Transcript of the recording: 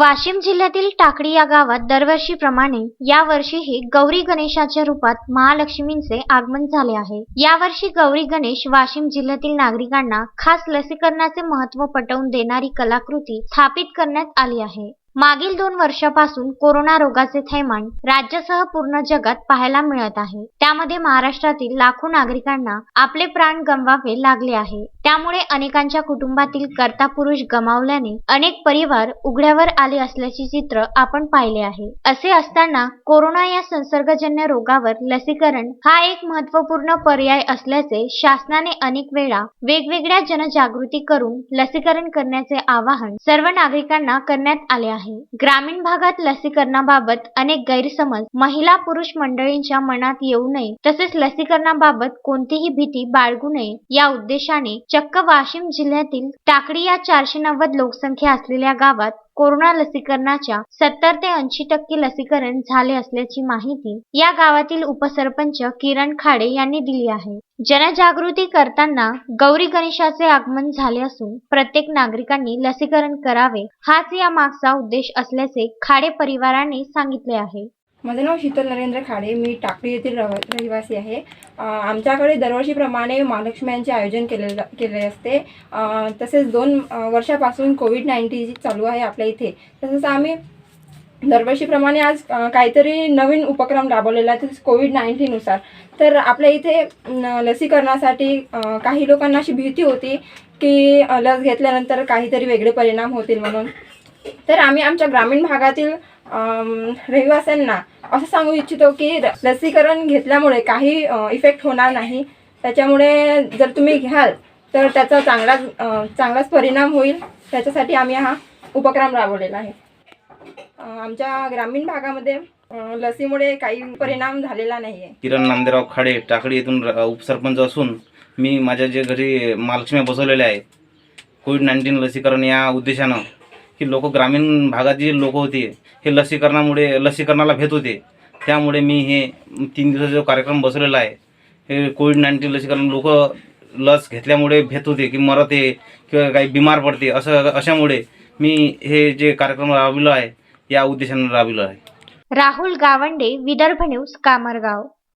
वाशिम जिल्ह्यातील टाकडी या गावात दरवर्षीप्रमाणे या वर्षीही गौरी गणेशाच्या रूपात महालक्ष्मींचे आगमन झाले आहे. यावर्षी गौरी गणेश वाशिम जिल्ह्यातील नागरिकांना खास लसीकरणाचे महत्त्व पटवून देणारी कलाकृती स्थापित करण्यात आली आहे. मागील दोन वर्षापासून कोरोना रोगाचे थैमान राज्यासह पूर्ण जगात पाहायला मिळत आहे. त्यामध्ये महाराष्ट्रातील लाखो नागरिकांना आपले प्राण गमवावे लागले आहे. त्यामुळे अनेकांच्या कुटुंबातील कर्ता पुरुष गमावल्याने अनेक परिवार उघड्यावर आले असल्याचे चित्र आपण पाहिले आहे. असे असताना कोरोना या संसर्गजन्य रोगावर लसीकरण हा एक महत्त्वपूर्ण पर्याय असल्याचे शासनाने अनेक वेळा वेगवेगळ्या जनजागृती करून लसीकरण करण्याचे आवाहन सर्व नागरिकांना करण्यात आले आहे. ग्रामीण भागात लसीकरणाबाबत अनेक गैरसमज महिला पुरुष मंडळींच्या मनात येऊ नये तसेच लसीकरणाबाबत कोणतीही भीती बाळगू नये या उद्देशाने चक्क वाशिम जिल्ह्यातील टाकडी या चारशे नव्वद लोकसंख्या असलेल्या गावात कोरोना लसीकरणाच्या सत्तर ते ऐंशी टक्के लसीकरण झाले असल्याची माहिती या गावातील उपसरपंच किरण खाडे यांनी दिली आहे. जनजागृती करताना गौरी गणेशाचे आगमन झाले असून प्रत्येक नागरिकांनी लसीकरण करावे हाच या मागचा उद्देश असल्याचे खाडे परिवाराने सांगितले आहे. माझं नाव शीतल नरेंद्र खाडे. मी टाकळी येथील रह रहिवासी आहे. आमच्याकडे दरवर्षीप्रमाणे महालक्ष्म्यांचे आयोजन केले केले असते. तसेच दोन वर्षापासून कोविड नाईन्टीन चालू आहे आपल्या इथे. तसंच आम्ही दरवर्षीप्रमाणे आज काहीतरी नवीन उपक्रम राबवलेला आहे तसेच कोविड नाईन्टीनुसार तर आपल्या इथे लसीकरणासाठी काही लोकांना अशी भीती होती की लस घेतल्यानंतर काहीतरी वेगळे परिणाम होतील म्हणून. तर आम्ही आमच्या ग्रामीण भागातील रहिवाशांना असं सांगू इच्छितो की र- लसीकरण घेतल्यामुळे काही इफेक्ट होणार नाही. त्याच्यामुळे जर तुम्ही घ्याल तर त्याचा चांगलाच चांगलाच परिणाम होईल. त्याच्यासाठी आम्ही हा उपक्रम राबवलेला आहे. आमच्या ग्रामीण भागामध्ये लसीमुळे काही परिणाम झालेला नाही आहे किरण नांदेराव खाडे टाकडी येथून र- उपसरपंच असून मी माझ्या जे घरी महालक्ष्मी बसवलेल्या आहेत. कोविड नाईन्टीन लसीकरण या उद्देशानं की लोक ग्रामीण भागात जे लोक होते हे लसीकरणामुळे लसीकरणाला भेट होते. त्यामुळे मी हे तीन दिवसाचा जो कार्यक्रम बसवलेला आहे हे कोविड नाईन्टीन लसीकरण लोक लस घेतल्यामुळे भेट होते की मरत आहे किंवा काही बिमार पडते असं अशामुळे मी हे जे कार्यक्रम राबविलो आहे या उद्देशाने राबविलो आहे. राहुल गावंडे विदर्भ न्यूज कामरगाव.